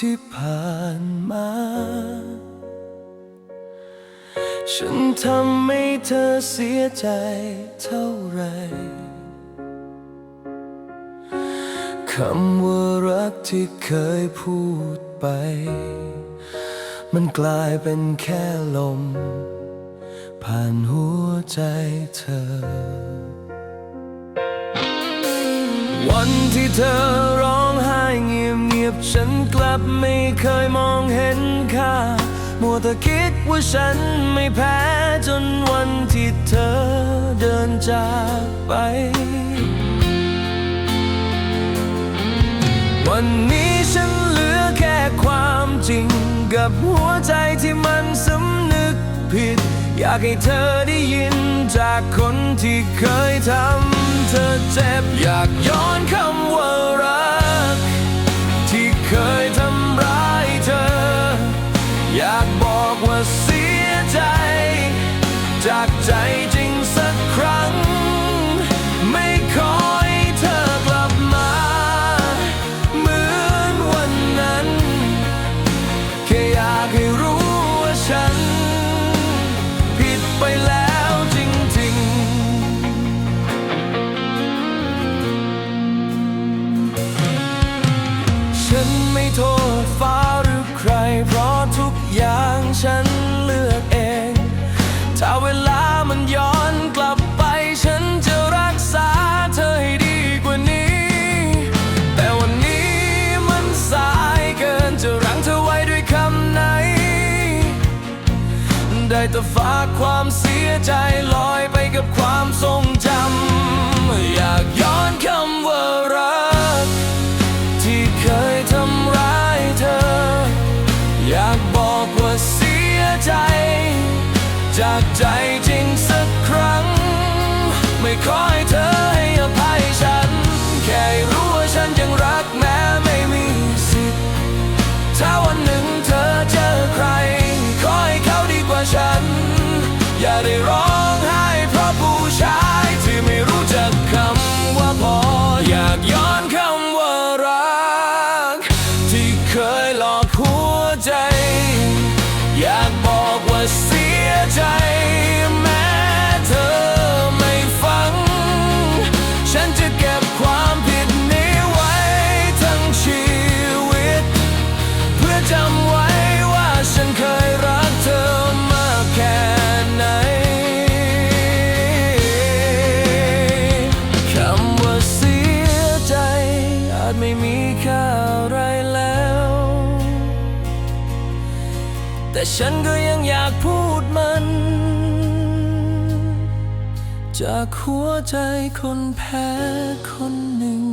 ที่ผ่านมา ฉันทำให้เธอเสียใจเท่าไรคำว่ารักที่เคยพูดไป มันกลายเป็นแค่ลม ผ่านหัวใจเธอ วันที่เธอ เงียบเงียบๆฉันกลับไม่เคยมองเห็นค่า มัวแต่คิดว่าฉันไม่แพ้จนวันที่เธอเดินจากไป วันนี้ฉันเหลือแค่ความจริง กับหัวใจที่มันสำนึกผิด อยากให้เธอได้ยินจากคนที่เคยทำเธอเจ็บอยากย้อนคำ เสียใจจากใจ ได้แต่ฝากความเสียใจลอยไปกับความทรงจำ อยากย้อนคำว่ารัก ที่เคยทำร้ายเธอ อยากบอกว่าเสียใจ จากใจจริงสักครั้ง ไม่ขอให้เธอ เคยหลอกหัวใจ อยากบอกว่าเสียใจ แต่ฉันก็ยังอยากพูดมัน จากหัวใจคนแพ้คนหนึ่ง